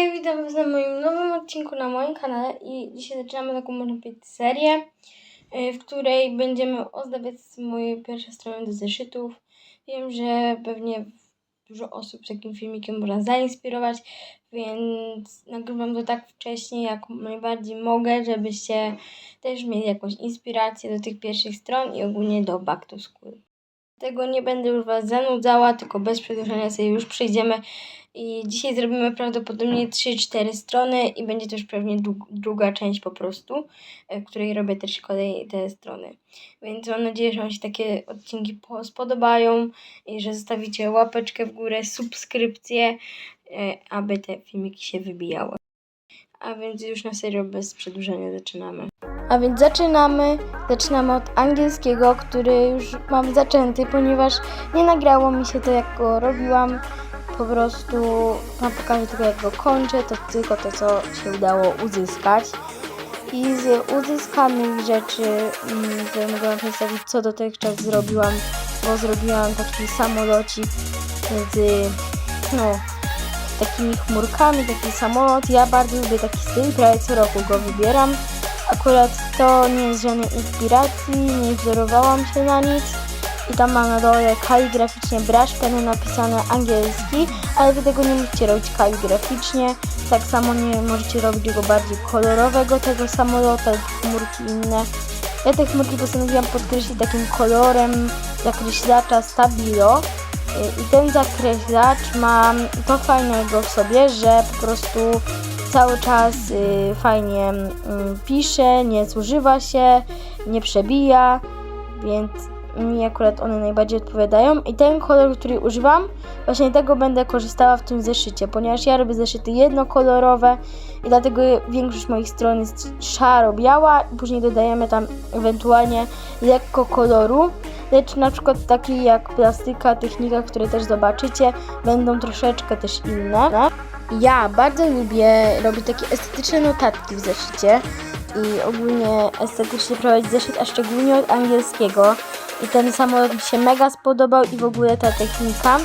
Hej, witam Was na moim nowym odcinku na moim kanale i dzisiaj zaczynamy taką można powiedzieć serię, y, w której będziemy ozdabiać moje pierwsze strony do zeszytów. Wiem, że pewnie dużo osób takim filmikiem można zainspirować, więc nagrywam to tak wcześnie, jak najbardziej mogę, żebyście też mieli jakąś inspirację do tych pierwszych stron i ogólnie do back to school. Tego nie będę już Was zanudzała, tylko bez przedłużania sobie już przejdziemy. I dzisiaj zrobimy prawdopodobnie 3-4 strony i będzie już pewnie druga część po prostu, e, w której robię też kolej te strony. Więc mam nadzieję, że Wam się takie odcinki po- spodobają i że zostawicie łapeczkę w górę, subskrypcję, e, aby te filmiki się wybijały. A więc już na serio bez przedłużenia zaczynamy. A więc zaczynamy. Zaczynamy od angielskiego, który już mam zaczęty, ponieważ nie nagrało mi się to jak go robiłam. Po prostu Wam pokażę tylko jak go kończę, to tylko to co się udało uzyskać. I z uzyskanych rzeczy, mm, które mogę Wam przedstawić, co dotychczas zrobiłam, bo zrobiłam taki samolocik z no, takimi chmurkami, taki samolot. Ja bardzo lubię taki styl, prawie co roku go wybieram. Akurat to nie jest żadnej inspiracji, nie wzorowałam się na nic. I tam mam na dole kaligraficznie brush pen napisane angielski, ale wy tego nie musicie robić kaligraficznie. Tak samo nie możecie robić go bardziej kolorowego, tego samolota, chmurki inne. Ja te chmurki postanowiłam podkreślić takim kolorem zakreślacza Stabilo. I ten zakreślacz ma to fajnego w sobie, że po prostu cały czas y, fajnie y, pisze, nie zużywa się, nie przebija, więc mi akurat one najbardziej odpowiadają. I ten kolor, który używam, właśnie tego będę korzystała w tym zeszycie, ponieważ ja robię zeszyty jednokolorowe i dlatego większość moich stron jest szaro-biała i później dodajemy tam ewentualnie lekko koloru. Lecz na przykład takie jak plastyka, technika, które też zobaczycie, będą troszeczkę też inne. Ja bardzo lubię robić takie estetyczne notatki w zeszycie i ogólnie estetycznie prowadzić zeszyt, a szczególnie od angielskiego. I ten samolot mi się mega spodobał i w ogóle ta technika.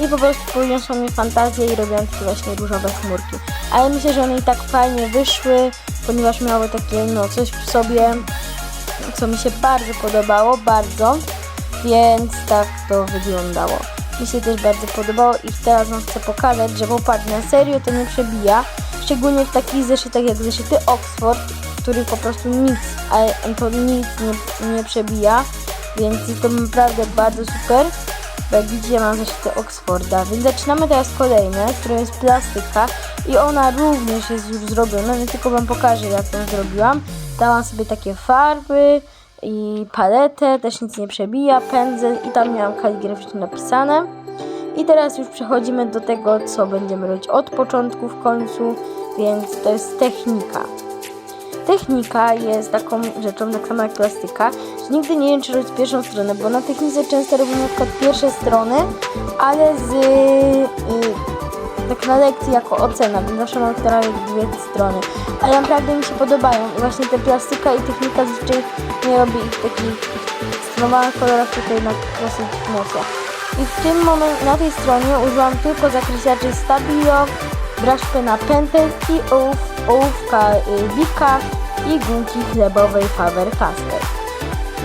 I po prostu poniosła mi fantazję i robiłam takie właśnie różowe chmurki. Ale myślę, że one i tak fajnie wyszły, ponieważ miały takie no coś w sobie, co mi się bardzo podobało, bardzo. Więc tak to wyglądało. Mi się też bardzo podobało i teraz wam chcę pokazać, że popatrz, na serio to nie przebija. Szczególnie w takich zeszytach jak zeszyty Oxford, w których po prostu nic, ale to nic nie, nie przebija. Więc jest to naprawdę bardzo super. Bo jak widzicie mam zeszyty Oxforda. Więc zaczynamy teraz kolejne, które jest plastyka i ona również jest już zrobiona, więc tylko wam pokażę jak ją zrobiłam. Dałam sobie takie farby i paletę, też nic nie przebija, pędzel i tam miałam kaligraficznie napisane. I teraz już przechodzimy do tego, co będziemy robić od początku w końcu, więc to jest technika. Technika jest taką rzeczą, tak samo jak plastyka, że nigdy nie wiem, czy robić pierwszą stronę, bo na technice często robimy na przykład pierwsze strony, ale z y, tak na lekcji jako ocena, więc zawsze mam teraz dwie strony. Ale naprawdę mi się podobają i właśnie te plastyka i technika zazwyczaj nie robi ich takich stronowanych kolorach tutaj na dosyć mocno. I w tym momencie na tej stronie użyłam tylko zakreślaczy Stabilo, brush pena pętelki, ołów, ołówka y, Wika i gumki chlebowej Faber-Castell.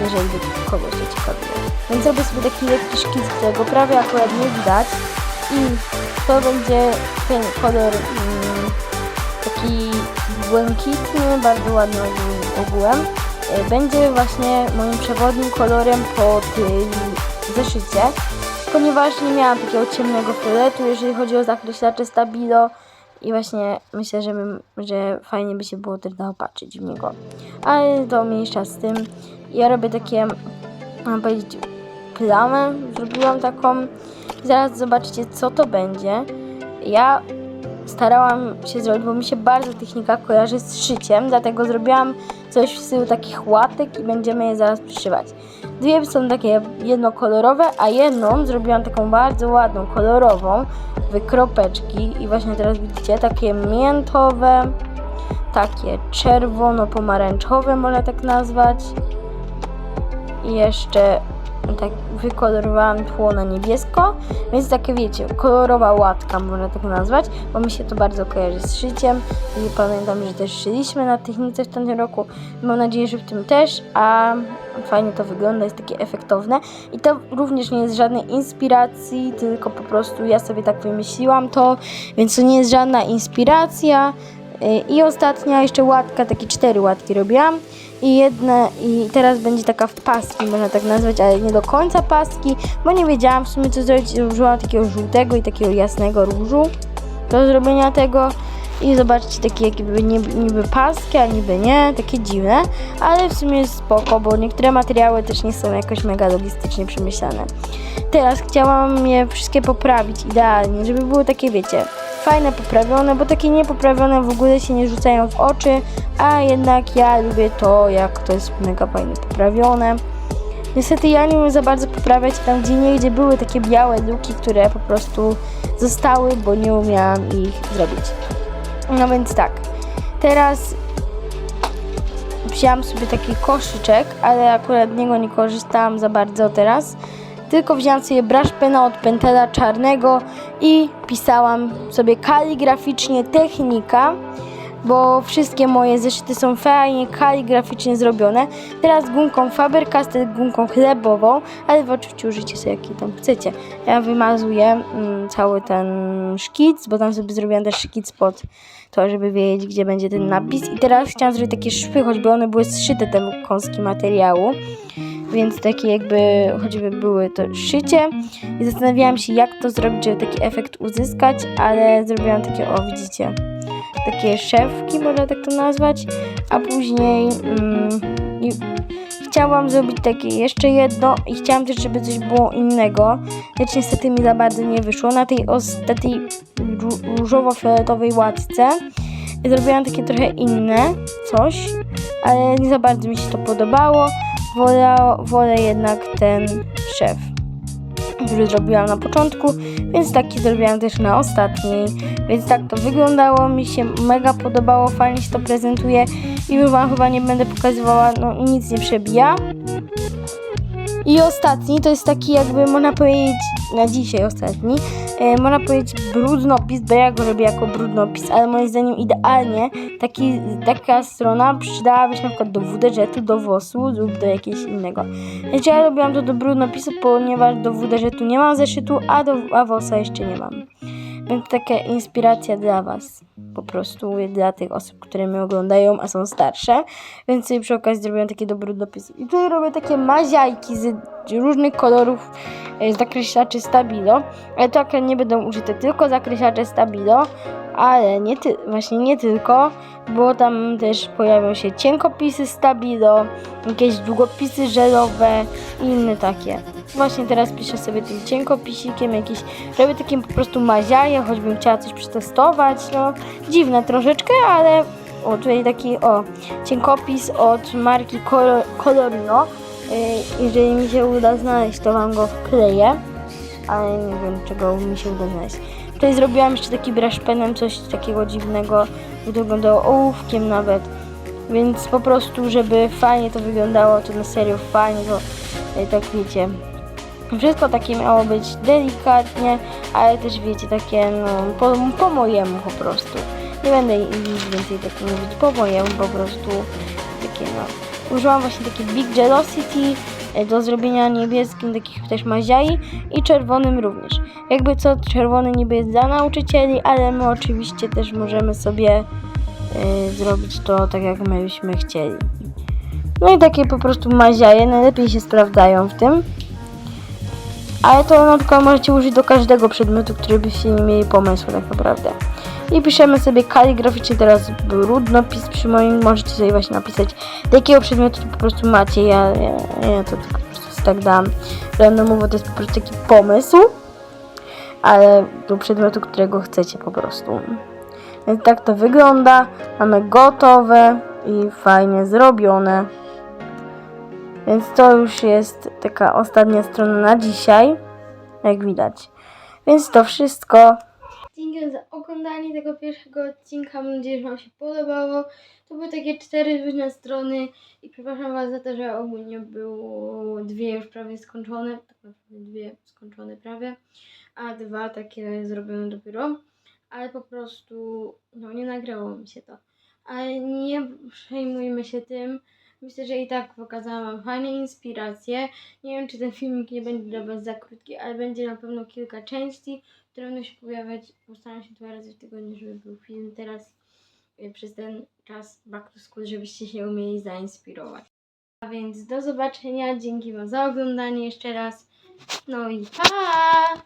Jeżeli kogoś to ciekawiło. Więc robię sobie taki lekki szkic, którego prawie akurat nie widać. I to będzie ten kolor mm, taki błękitny, bardzo ładny ogół- ogółem. Y, Będzie właśnie moim przewodnim kolorem po tym zeszycie, ponieważ nie miałam takiego ciemnego fioletu, jeżeli chodzi o zakreślacze Stabilo i właśnie myślę, że, bym, że fajnie by się było też dało patrzeć w niego. Ale to mniejsza z tym. Ja robię takie, mam powiedzieć, plamę, zrobiłam taką. Zaraz zobaczycie, co to będzie. Ja starałam się zrobić, bo mi się bardzo technika kojarzy z szyciem, dlatego zrobiłam coś w stylu takich łatek i będziemy je zaraz przyszywać. Dwie są takie jednokolorowe, a jedną zrobiłam taką bardzo ładną, kolorową, wykropeczki i właśnie teraz widzicie, takie miętowe, takie czerwono-pomarańczowe, można tak nazwać. I jeszcze tak wykolorowałam tło na niebiesko, więc takie wiecie, kolorowa łatka można tak nazwać, bo mi się to bardzo kojarzy z szyciem i pamiętam, że też szyliśmy na technice w tamtym roku. Mam nadzieję, że w tym też, a fajnie to wygląda, jest takie efektowne i to również nie jest żadnej inspiracji, tylko po prostu ja sobie tak wymyśliłam to, więc to nie jest żadna inspiracja. Y, I ostatnia jeszcze łatka, takie cztery łatki robiłam. I jedna, i teraz będzie taka w paski, można tak nazwać, ale nie do końca paski, bo nie wiedziałam w sumie co zrobić. Użyłam takiego żółtego i takiego jasnego różu do zrobienia tego. I zobaczcie, takie jakby niby, paski, a niby nie, takie dziwne, ale w sumie jest spoko, bo niektóre materiały też nie są jakoś mega logistycznie przemyślane. Teraz chciałam je wszystkie poprawić idealnie, żeby były takie, wiecie, fajne, poprawione, bo takie niepoprawione w ogóle się nie rzucają w oczy, a jednak ja lubię to, jak to jest mega fajnie poprawione. Niestety ja nie umiem za bardzo poprawiać tam, gdzie nie, gdzie były takie białe luki, które po prostu zostały, bo nie umiałam ich zrobić. No więc tak, teraz wzięłam sobie taki koszyczek, ale akurat niego nie korzystałam za bardzo teraz. Tylko wzięłam sobie brush pena od Pentela czarnego i pisałam sobie kaligraficznie technika, bo wszystkie moje zeszyty są fajnie kaligraficznie zrobione. Teraz gumką Faber-Castell, gumką chlebową, ale wy oczywiście użyjcie sobie jakiej tam chcecie. Ja wymazuję mm, cały ten szkic, bo tam sobie zrobiłam też szkic pod to, żeby wiedzieć, gdzie będzie ten napis. I teraz chciałam zrobić takie szwy, choćby one były zszyte tym kąski materiału więc takie jakby choćby były to szycie i zastanawiałam się jak to zrobić, żeby taki efekt uzyskać, ale zrobiłam takie, o widzicie, takie szewki, można tak to nazwać, a później mm, chciałam zrobić takie jeszcze jedno i chciałam też, żeby coś było innego, lecz niestety mi za bardzo nie wyszło. Na tej, na tej ró- różowo-fioletowej łatce zrobiłam takie trochę inne coś, ale nie za bardzo mi się to podobało. Wolę, wolę jednak ten szef, który zrobiłam na początku, więc taki zrobiłam też na ostatniej. Więc tak to wyglądało, mi się mega podobało, fajnie się to prezentuje i już wam chyba nie będę pokazywała, no nic nie przebija. I ostatni to jest taki jakby można powiedzieć, na dzisiaj ostatni, e, można powiedzieć brudnopis, bo ja go robię jako brudnopis, ale moim zdaniem idealnie taki, taka strona przydałaby się na przykład do WDŻ-u, do WOS-u lub do jakiegoś innego. Znaczy ja robiłam to do brudnopisu, ponieważ do WDŻ-u nie mam zeszytu, a do a jeszcze nie mam. Taka inspiracja dla Was, po prostu dla tych osób, które mnie oglądają, a są starsze. Więc sobie przy okazji zrobiłam takie do brudnopisu. I tutaj robię takie maziajki z różnych kolorów e, zakreślaczy Stabilo. Ale to akurat nie będą użyte tylko zakreślacze Stabilo, ale nie ty- właśnie nie tylko, bo tam też pojawią się cienkopisy Stabilo, jakieś długopisy żelowe i inne takie. Właśnie teraz piszę sobie tym cienkopisikiem jakieś, robię takim po prostu maziaje, choćbym chciała coś przetestować, no dziwne troszeczkę, ale o tutaj taki o cienkopis od marki Colo- Colorino. Yy, Jeżeli mi się uda znaleźć, to wam go wkleję, ale nie wiem czego mi się uda znaleźć. Tutaj zrobiłam jeszcze taki brush penem, coś takiego dziwnego, to wyglądało ołówkiem nawet. Więc po prostu, żeby fajnie to wyglądało, to na serio fajnie, to yy, tak wiecie. Wszystko takie miało być delikatnie, ale też wiecie, takie no, po, po mojemu po prostu. Nie będę nic więcej tak mówić, po mojemu po prostu. Takie no. Użyłam właśnie takie Big Jelosity e, do zrobienia niebieskim takich też maziai i czerwonym również. Jakby co, czerwony niby jest dla nauczycieli, ale my oczywiście też możemy sobie e, zrobić to tak jak my byśmy chcieli. No i takie po prostu maziaje najlepiej się sprawdzają w tym. Ale to na przykład możecie użyć do każdego przedmiotu, który byście nie mieli pomysłu tak naprawdę. I piszemy sobie kaligraficznie teraz brudnopis przy moim, możecie sobie właśnie napisać do jakiego przedmiotu po prostu macie. Ja, ja, ja to tylko po prostu tak dam randomowo, to jest po prostu taki pomysł, ale do przedmiotu, którego chcecie po prostu. Więc tak to wygląda. Mamy gotowe i fajnie zrobione. Więc to już jest taka ostatnia strona na dzisiaj, jak widać. Więc to wszystko. Dzięki za oglądanie tego pierwszego odcinka. Mam nadzieję, że Wam się podobało. To były takie cztery różne strony i przepraszam Was za to, że ogólnie było dwie już prawie skończone. Tak naprawdę dwie skończone prawie, a dwa takie zrobione dopiero. Ale po prostu no nie nagrało mi się to. Ale nie przejmujmy się tym. Myślę, że i tak pokazałam fajne inspiracje. Nie wiem, czy ten filmik nie będzie dla Was za krótki, ale będzie na pewno kilka części, które będą się pojawiać. Postaram się dwa razy w tygodniu, żeby był film teraz y, przez ten czas back to school, żebyście się umieli zainspirować. A więc do zobaczenia. Dzięki Wam za oglądanie jeszcze raz. No i pa!